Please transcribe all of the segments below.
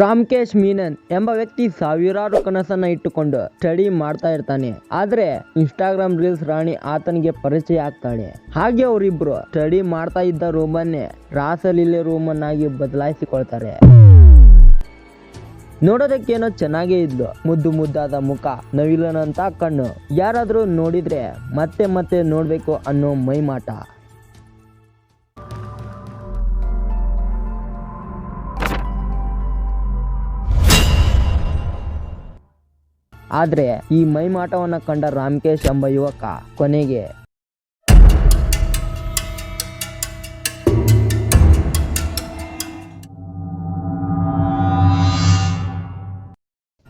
ರಾಮ್ಕೇಶ್ ಮೀನನ್ ಎಂಬ ವ್ಯಕ್ತಿ ಸಾವಿರಾರು ಕನಸನ್ನ ಇಟ್ಟುಕೊಂಡು ಸ್ಟಡಿ ಮಾಡ್ತಾ ಇರ್ತಾನೆ. ಆದ್ರೆ ಇನ್ಸ್ಟಾಗ್ರಾಮ್ ರೀಲ್ಸ್ ರಾಣಿ ಆತನಿಗೆ ಪರಿಚಯ ಆಗ್ತಾಳೆ. ಹಾಗೆ ಅವರಿಬ್ರು ಸ್ಟಡಿ ಮಾಡ್ತಾ ಇದ್ದ ರೂಮನ್ನೇ ರಾಸಲೀಲೆ ರೂಮನ್ನಾಗಿ ಬದಲಾಯಿಸಿಕೊಳ್ತಾರೆ. ನೋಡೋದಕ್ಕೇನೋ ಚೆನ್ನಾಗೇ ಇದ್ಲು. ಮುದ್ದು ಮುದ್ದಾದ ಮುಖ, ನವಿಲನಂತ ಕಣ್ಣು. ಯಾರಾದ್ರೂ ನೋಡಿದ್ರೆ ಮತ್ತೆ ಮತ್ತೆ ನೋಡ್ಬೇಕು ಅನ್ನೋ ಮೈಮಾಟ. ಆದ್ರೆ ಈ ಮೈಮಾಟವನ್ನ ಕಂಡ ರಾಮಕೇಶ್ ಎಂಬ ಯುವಕ ಕೊನೆಗೆ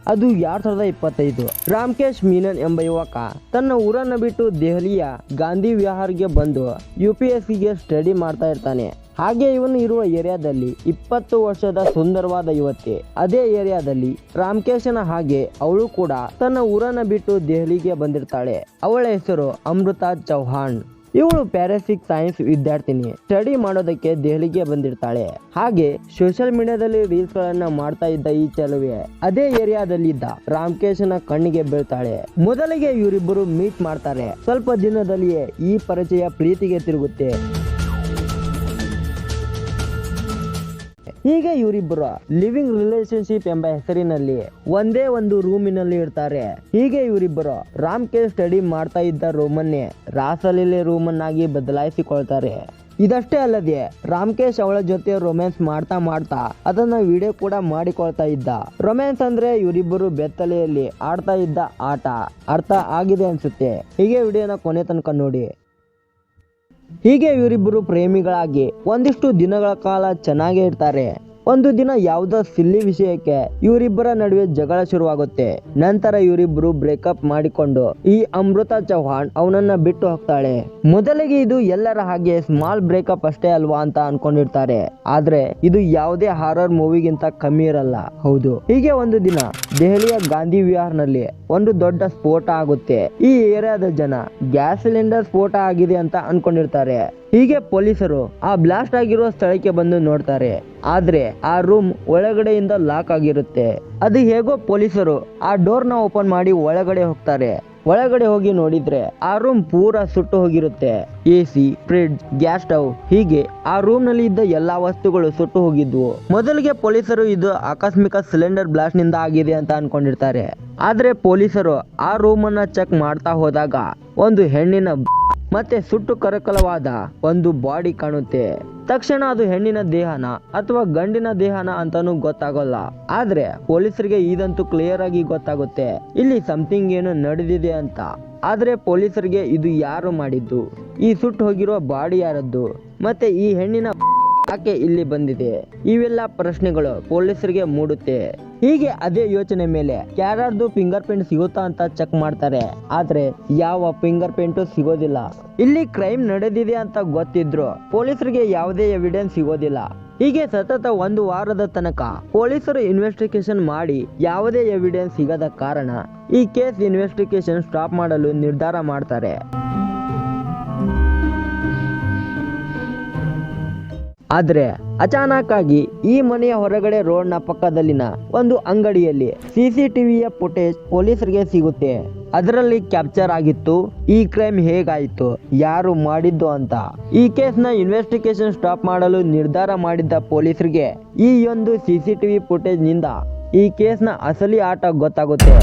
ಅದು ಎರಡ್ ಸಾವಿರದ ಇಪ್ಪತ್ತೈದು. ರಾಮಕೇಶ್ ಮೀನನ್ ಎಂಬ ಯುವಕ ತನ್ನ ಊರನ್ನು ಬಿಟ್ಟು ದೆಹಲಿಯ ಗಾಂಧಿ ವಿಹಾರ್ಗೆ ಬಂದು ಯು ಪಿ ಎಸ್ ಸಿಗೆ ಸ್ಟಡಿ ಮಾಡ್ತಾ ಇರ್ತಾನೆ. ಹಾಗೆ ಇವನು ಇರುವ ಏರಿಯಾದಲ್ಲಿ ಇಪ್ಪತ್ತು ವರ್ಷದ ಸುಂದರವಾದ ಯುವತಿ. ಅದೇ ಏರಿಯಾದಲ್ಲಿ ರಾಮಕೇಶನ ಹಾಗೆ ಅವಳು ಕೂಡ ತನ್ನ ಊರನ್ನ ಬಿಟ್ಟು ದೆಹಲಿಗೆ ಬಂದಿರ್ತಾಳೆ. ಅವಳ ಹೆಸರು ಅಮೃತ ಚೌಹಾಣ್. ಇವಳು ಪ್ಯಾರಾಸಿಕ್ ಸೈನ್ಸ್ ವಿದ್ಯಾರ್ಥಿನಿ. ಸ್ಟಡಿ ಮಾಡೋದಕ್ಕೆ ದೆಹಲಿಗೆ ಬಂದಿರ್ತಾಳೆ. ಹಾಗೆ ಸೋಷಿಯಲ್ ಮೀಡಿಯಾದಲ್ಲಿ ರೀಲ್ಸ್ ಗಳನ್ನ ಮಾಡ್ತಾ ಇದ್ದ ಈ ಚೆಲುವೆ ಅದೇ ಏರಿಯಾದಲ್ಲಿ ಇದ್ದ ರಾಮಕೇಶನ ಕಣ್ಣಿಗೆ ಬೀಳ್ತಾಳೆ. ಮೊದಲಿಗೆ ಇವರಿಬ್ಬರು ಮೀಟ್ ಮಾಡ್ತಾರೆ. ಸ್ವಲ್ಪ ದಿನದಲ್ಲಿಯೇ ಈ ಪರಿಚಯ ಪ್ರೀತಿಗೆ ತಿರುಗುತ್ತೆ. ಹೀಗೆ ಇವರಿಬ್ಬರು ಲಿವಿಂಗ್ ರಿಲೇಶನ್ಶಿಪ್ ಎಂಬ ಹೆಸರಿನಲ್ಲಿ ಒಂದೇ ಒಂದು ರೂಮಿನಲ್ಲಿ ಇರ್ತಾರೆ. ಹೀಗೆ ಇವರಿಬ್ಬರು ರಾಮ್ ಕೆ ಸ್ಟಡಿ ಮಾಡ್ತಾ ಇದ್ದ ರೂಮನ್ನೇ ರಾಸಲೀಲೆ ರೂಮನ್ನಾಗಿ ಬದಲಾಯಿಸಿಕೊಳ್ತಾರೆ. ಇದಷ್ಟೇ ಅಲ್ಲದೆ ರಾಮಕೇಶ್ ಅವಳ ಜೊತೆ ರೊಮ್ಯಾನ್ಸ್ ಮಾಡ್ತಾ ಮಾಡ್ತಾ ಅದನ್ನ ವಿಡಿಯೋ ಕೂಡ ಮಾಡಿಕೊಳ್ತಾ ಇದ್ದ. ರೊಮ್ಯಾನ್ಸ್ ಅಂದ್ರೆ ಇವರಿಬ್ಬರು ಬೆತ್ತಲೆಯಲ್ಲಿ ಆಡ್ತಾ ಇದ್ದ ಆಟ. ಅರ್ಥ ಆಗಿದೆ ಅನ್ಸುತ್ತೆ. ಹೀಗೆ ವಿಡಿಯೋನ ಕೊನೆ ತನಕ ನೋಡಿ. ಹೀಗೆ ಇವರಿಬ್ಬರು ಪ್ರೇಮಿಗಳಾಗಿ ಒಂದಿಷ್ಟು ದಿನಗಳ ಕಾಲ ಚೆನ್ನಾಗೇ ಇರ್ತಾರೆ. ಒಂದು ದಿನ ಯಾವುದೋ ಸಿಲ್ಲಿ ವಿಷಯಕ್ಕೆ ಇವರಿಬ್ಬರ ನಡುವೆ ಜಗಳ ಶುರುವಾಗುತ್ತೆ. ನಂತರ ಇವರಿಬ್ಬರು ಬ್ರೇಕಪ್ ಮಾಡಿಕೊಂಡು ಈ ಅಮೃತ ಚೌಹಾಣ್ ಅವನನ್ನ ಬಿಟ್ಟು ಹೋಗ್ತಾಳೆ. ಮೊದಲಿಗೆ ಇದು ಎಲ್ಲರ ಹಾಗೆ ಸ್ಮಾಲ್ ಬ್ರೇಕಪ್ ಅಷ್ಟೇ ಅಲ್ವಾ ಅಂತ ಅನ್ಕೊಂಡಿರ್ತಾರೆ. ಆದ್ರೆ ಇದು ಯಾವುದೇ ಹಾರರ್ ಮೂವಿಗಿಂತ ಕಮ್ಮಿ ಇರಲ್ಲ. ಹೌದು. ಹೀಗೆ ಒಂದು ದಿನ ದೆಹಲಿಯ ಗಾಂಧಿ ವಿಹಾರ್ನಲ್ಲಿ ಒಂದು ದೊಡ್ಡ ಸ್ಫೋಟ ಆಗುತ್ತೆ. ಈ ಏರಿಯಾದ ಜನ ಗ್ಯಾಸ್ ಸಿಲಿಂಡರ್ ಸ್ಫೋಟ ಆಗಿದೆ ಅಂತ ಅನ್ಕೊಂಡಿರ್ತಾರೆ. ಹೀಗೆ ಪೊಲೀಸರು ಆ ಬ್ಲಾಸ್ಟ್ ಆಗಿರುವ ಸ್ಥಳಕ್ಕೆ ಬಂದು ನೋಡ್ತಾರೆ. ಆದ್ರೆ ಆ ರೂಮ್ ಒಳಗಡೆಯಿಂದ ಲಾಕ್ ಆಗಿರುತ್ತೆ. ಅದು ಹೇಗೋ ಪೊಲೀಸರು ಆ ಡೋರ್ನ ಓಪನ್ ಮಾಡಿ ಒಳಗಡೆ ಹೋಗ್ತಾರೆ. ಒಳಗಡೆ ಹೋಗಿ ನೋಡಿದ್ರೆ ಆ ರೂಮ್ ಪೂರಾ ಸುಟ್ಟು ಹೋಗಿರುತ್ತೆ. A C fridge, gas stove ಹೀಗೆ ಆ ರೂಮ್ನಲ್ಲಿ ಇದ್ದ ಎಲ್ಲಾ ವಸ್ತುಗಳು ಸುಟ್ಟು ಹೋಗಿದ್ವು. ಮೊದಲಿಗೆ ಪೊಲೀಸರು ಇದು ಆಕಸ್ಮಿಕ ಸಿಲಿಂಡರ್ ಬ್ಲಾಸ್ಟ್ನಿಂದ ಆಗಿದೆ ಅಂತ ಅನ್ಕೊಂಡಿರ್ತಾರೆ. ಆದ್ರೆ ಪೊಲೀಸರು ಆ ರೂಮ್ ಅನ್ನ ಚೆಕ್ ಮಾಡ್ತಾ ಹೋದಾಗ ಒಂದು ಹೆಣ್ಣಿನ ಮತ್ತೆ ಸುಟ್ಟು ಕರಕಲವಾದ ಒಂದು ಬಾಡಿ ಕಾಣುತ್ತೆ. ತಕ್ಷಣ ಅದು ಹೆಣ್ಣಿನ ದೇಹನ ಅಥವಾ ಗಂಡಿನ ದೇಹನ ಅಂತಾನು ಗೊತ್ತಾಗಲ್ಲ. ಆದ್ರೆ ಪೊಲೀಸರಿಗೆ ಇದಂತೂ ಕ್ಲಿಯರ್ ಆಗಿ ಗೊತ್ತಾಗುತ್ತೆ. ಇಲ್ಲಿ ಸಮಥಿಂಗ್ ಏನು ನಡೆದಿದೆ ಅಂತ. ಆದ್ರೆ ಪೊಲೀಸರಿಗೆ ಇದು ಯಾರು ಮಾಡಿದ್ದು? ಈ ಸುಟ್ಟು ಹೋಗಿರುವ ಬಾಡಿ ಯಾರದ್ದು? ಮತ್ತೆ ಈ ಹೆಣ್ಣಿನ ಯಾಕೆ ಇಲ್ಲಿ ಬಂದಿದೆ? ಇವೆಲ್ಲ ಪ್ರಶ್ನೆಗಳು ಪೊಲೀಸರಿಗೆ ಮೂಡುತ್ತೆ. ಹೀಗೆ ಅದೇ ಯೋಚನೆ ಮೇಲೆ ಯಾರ್ಯಾರ್ದು ಫಿಂಗರ್ ಪ್ರಿಂಟ್ ಸಿಗುತ್ತಾ ಅಂತ ಚೆಕ್ ಮಾಡ್ತಾರೆ. ಆದ್ರೆ ಯಾವ ಫಿಂಗರ್ ಪ್ರಿಂಟ್ ಸಿಗೋದಿಲ್ಲ. ಇಲ್ಲಿ ಕ್ರೈಮ್ ನಡೆದಿದೆ ಅಂತ ಗೊತ್ತಿದ್ರು. ಪೊಲೀಸರಿಗೆ ಯಾವುದೇ ಎವಿಡೆನ್ಸ್ ಸಿಗೋದಿಲ್ಲ. ಹೀಗೆ ಸತತ ಒಂದು ವಾರದ ತನಕ ಪೊಲೀಸರು ಇನ್ವೆಸ್ಟಿಗೇಷನ್ ಮಾಡಿ ಯಾವುದೇ ಎವಿಡೆನ್ಸ್ ಸಿಗದ ಕಾರಣ ಈ ಕೇಸ್ ಇನ್ವೆಸ್ಟಿಗೇಷನ್ ಸ್ಟಾಪ್ ಮಾಡಲು ನಿರ್ಧಾರ ಮಾಡ್ತಾರೆ. ಆದ್ರೆ ಅಚಾನಕ್ ಆಗಿ ಈ ಮನೆಯ ಹೊರಗಡೆ ರೋಡ್ನ ಪಕ್ಕದಲ್ಲಿನ ಒಂದು ಅಂಗಡಿಯಲ್ಲಿ ಸಿಸಿಟಿವಿಯ ಫುಟೇಜ್ ಪೊಲೀಸರಿಗೆ ಸಿಗುತ್ತೆ. ಅದರಲ್ಲಿ ಕ್ಯಾಪ್ಚರ್ ಆಗಿತ್ತು, ಈ ಕ್ರೈಮ್ ಹೇಗಾಯಿತು, ಯಾರು ಮಾಡಿದ್ದು ಅಂತ. ಈ ಕೇಸ್ನ ಇನ್ವೆಸ್ಟಿಗೇಷನ್ ಸ್ಟಾಪ್ ಮಾಡಲು ನಿರ್ಧಾರ ಮಾಡಿದ್ದ ಪೊಲೀಸರಿಗೆ ಈ ಒಂದು ಸಿಸಿಟಿವಿ ಫುಟೇಜ್ನಿಂದ ಈ ಕೇಸ್ನ ಅಸಲಿ ಆಟ ಗೊತ್ತಾಗುತ್ತೆ.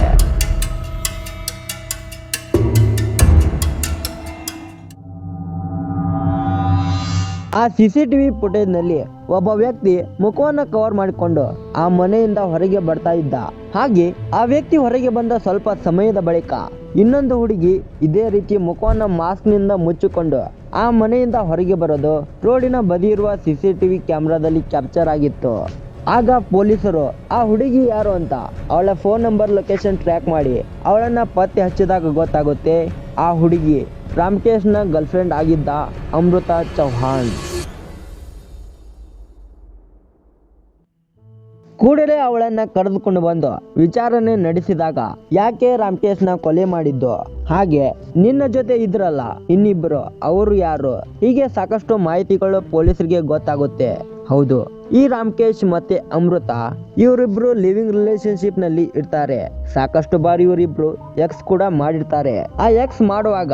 ಆ ಸಿ ಸಿಸಿಟಿವಿ ಫುಟೇಜ್ನಲ್ಲಿ ಒಬ್ಬ ವ್ಯಕ್ತಿ ಮುಖವನ್ನು ಕವರ್ ಮಾಡಿಕೊಂಡು ಆ ಮನೆಯಿಂದ ಹೊರಗೆ ಬರ್ತಾ ಇದ್ದ. ಹಾಗೆ ಆ ವ್ಯಕ್ತಿ ಹೊರಗೆ ಬಂದ ಸ್ವಲ್ಪ ಸಮಯದ ಬಳಿಕ ಇನ್ನೊಂದು ಹುಡುಗಿ ಇದೇ ರೀತಿ ಮುಖವನ್ನು ಮಾಸ್ಕ್ನಿಂದ ಮುಚ್ಚಿಕೊಂಡು ಆ ಮನೆಯಿಂದ ಹೊರಗೆ ಬರೋದು ರೋಡಿನ ಬದಿ ಇರುವ ಸಿಸಿಟಿವಿ ಕ್ಯಾಮ್ರಾದಲ್ಲಿ ಕ್ಯಾಪ್ಚರ್ ಆಗಿತ್ತು. ಆಗ ಪೊಲೀಸರು, ಆ ಹುಡುಗಿ ಯಾರು ಅಂತ? ಅವಳ ಫೋನ್ ನಂಬರ್ ಲೊಕೇಶನ್ ಟ್ರ್ಯಾಕ್ ಮಾಡಿ. ಅವಳನ್ನ ಪತ್ತೆ ಹಚ್ಚಿದಾಗ ಗೊತ್ತಾಗುತ್ತೆ, ಆ ಹುಡುಗಿ ರಾಮಕೇಶ್ನ ಗರ್ಲ್ಫ್ರೆಂಡ್ ಆಗಿದ್ದ ಅಮೃತ ಚೌಹಾಣ್. ಕೂಡಲೇ ಅವಳನ್ನ ಕರೆದುಕೊಂಡು ಬಂದು ವಿಚಾರಣೆ ನಡೆಸಿದಾಗ ಯಾಕೆ ರಾಮಕೇಶ್ನ ಕೊಲೆ ಮಾಡಿದ್ದು? ಹಾಗೆ ನಿನ್ನ ಜೊತೆ ಇದ್ರಲ್ಲ ಇನ್ನಿಬ್ಬರು ಅವರು ಯಾರು? ಹೀಗೆ ಸಾಕಷ್ಟು ಮಾಹಿತಿಗಳು ಪೊಲೀಸರಿಗೆ ಗೊತ್ತಾಗುತ್ತೆ. ಹೌದು ಈ ರಾಮಕೇಶ್ ಮತ್ತೆ ಅಮೃತ ಇವರಿಬ್ರು ಲಿವಿಂಗ್ ರಿಲೇಶನ್ಶಿಪ್ನಲ್ಲಿ ಇರ್ತಾರೆ. ಸಾಕಷ್ಟು ಬಾರಿ ಇವರಿಬ್ರು ಎಕ್ಸ್ ಕೂಡ ಮಾಡಿರ್ತಾರೆ. ಆ ಎಕ್ಸ್ ಮಾಡುವಾಗ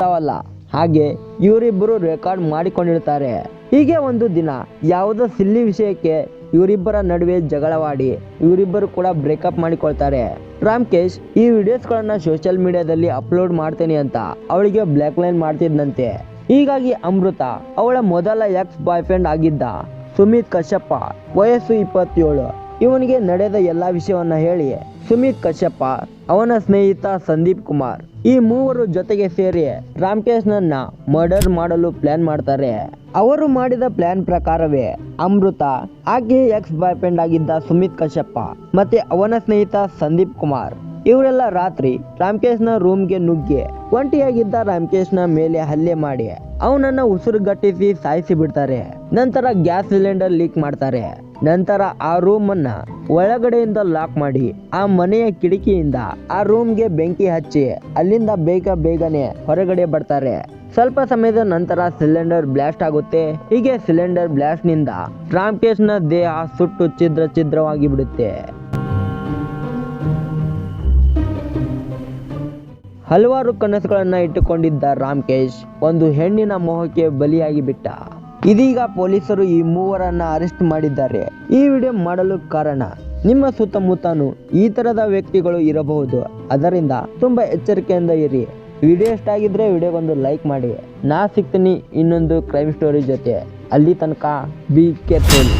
ತಾವಲ್ಲ, ಹಾಗೆ ಇವರಿಬ್ಬರು ರೆಕಾರ್ಡ್ ಮಾಡಿಕೊಂಡಿರ್ತಾರೆ. ಹೀಗೆ ಒಂದು ದಿನ ಯಾವುದೋ ಸಿಲ್ಲಿ ವಿಷಯಕ್ಕೆ ಇವರಿಬ್ಬರ ನಡುವೆ ಜಗಳವಾಡಿ ಇವರಿಬ್ಬರು ಕೂಡ ಬ್ರೇಕಪ್ ಮಾಡಿಕೊಳ್ತಾರೆ. ರಾಮಕೇಶ್ ಈ ವಿಡಿಯೋಸ್ಗಳನ್ನ ಸೋಷಿಯಲ್ ಮೀಡಿಯಾದಲ್ಲಿ ಅಪ್ಲೋಡ್ ಮಾಡ್ತೇನೆ ಅಂತ ಅವಳಿಗೆ ಬ್ಲ್ಯಾಕ್ ಲೈನ್ ಮಾಡ್ತಿದ್ದಂತೆ ಹೀಗಾಗಿ ಅಮೃತ ಅವಳ ಮೊದಲ ಎಕ್ಸ್ ಬಾಯ್ ಫ್ರೆಂಡ್ ಆಗಿದ್ದ. ಸುಮಿತ್ ಕಶ್ಯಪ, ವಯಸ್ಸು ಇಪ್ಪತ್ತೇಳು. ಇವನಿಗೆ ನಡೆದ ಎಲ್ಲ ವಿಷಯವನ್ನ ಹೇಳಿ ಸುಮಿತ್ ಕಶ್ಯಪ, ಅವನ ಸ್ನೇಹಿತ ಸಂದೀಪ್ ಕುಮಾರ್. ಈ ಮೂವರು ಜೊತೆಗೆ ಸೇರಿ ರಾಮಕೇಶ್ನನ್ನ ಮರ್ಡರ್ ಮಾಡಲು ಪ್ಲಾನ್ ಮಾಡ್ತಾರೆ. ಅವರು ಮಾಡಿದ ಪ್ಲಾನ್ ಪ್ರಕಾರವೇ ಅಮೃತ ಆಕೆ ಎಕ್ಸ್ ಬಾಯ್ ಫ್ರೆಂಡ್ ಆಗಿದ್ದ ಸುಮಿತ್ ಕಶ್ಯಪ ಮತ್ತೆ ಅವನ ಸ್ನೇಹಿತ ಸಂದೀಪ್ ಕುಮಾರ್. ಇವರೆಲ್ಲ ರಾತ್ರಿ ರಾಮಕೇಶ್ನ ರೂಮ್ಗೆ ನುಗ್ಗಿ ಒಂಟಿಯಾಗಿದ್ದ ರಾಮಕೇಶ್ನ ಮೇಲೆ ಹಲ್ಲೆ ಮಾಡಿ ಅವನನ್ನ ಉಸಿರುಗಟ್ಟಿಸಿ ಸಾಯಿಸಿ ಬಿಡ್ತಾರೆ. ನಂತರ ಗ್ಯಾಸ್ ಸಿಲಿಂಡರ್ ಲೀಕ್ ಮಾಡ್ತಾರೆ. ನಂತರ ಆ ರೂಮ್ ಅನ್ನ ಒಳಗಡೆಯಿಂದ ಲಾಕ್ ಮಾಡಿ ಆ ಮನೆಯ ಕಿಟಕಿಯಿಂದ ಆ ರೂಮ್ಗೆ ಬೆಂಕಿ ಹಚ್ಚಿ ಅಲ್ಲಿಂದ ಬೇಗ ಬೇಗನೆ ಹೊರಗಡೆ ಬರ್ತಾರೆ. ಸ್ವಲ್ಪ ಸಮಯದ ನಂತರ ಸಿಲಿಂಡರ್ ಬ್ಲಾಸ್ಟ್ ಆಗುತ್ತೆ. ಹೀಗೆ ಸಿಲಿಂಡರ್ ಬ್ಲಾಸ್ಟ್ನಿಂದ ರಾಮ್ಕೇಶ್ನ ದೇಹ ಸುಟ್ಟು ಛಿದ್ರ ಛಿದ್ರವಾಗಿ ಬಿಡುತ್ತೆ. ಹಲವಾರು ಕನಸುಗಳನ್ನ ಇಟ್ಟುಕೊಂಡಿದ್ದ ರಾಮಕೇಶ್ ಒಂದು ಹೆಣ್ಣಿನ ಮೋಹಕ್ಕೆ ಬಲಿಯಾಗಿ ಬಿಟ್ಟ. ಇದೀಗ ಪೊಲೀಸರು ಈ ಮೂವರನ್ನ ಅರೆಸ್ಟ್ ಮಾಡಿದ್ದಾರೆ. ಈ ವಿಡಿಯೋ ಮಾಡಲು ಕಾರಣ, ನಿಮ್ಮ ಸುತ್ತಮುತ್ತನೂ ಈ ತರದ ವ್ಯಕ್ತಿಗಳು ಇರಬಹುದು. ಅದರಿಂದ ತುಂಬಾ ಎಚ್ಚರಿಕೆಯಿಂದ ಇರಿ. ವಿಡಿಯೋ ಇಷ್ಟ ಆಗಿದ್ರೆ ವಿಡಿಯೋಗೊಂದು ಲೈಕ್ ಮಾಡಿ. ನಾ ಸಿಗ್ತೀನಿ ಇನ್ನೊಂದು ಕ್ರೈಮ್ ಸ್ಟೋರಿ ಜೊತೆ. ಅಲ್ಲಿ ತನಕ ಬಿ ಕೇರ್ಫುಲ್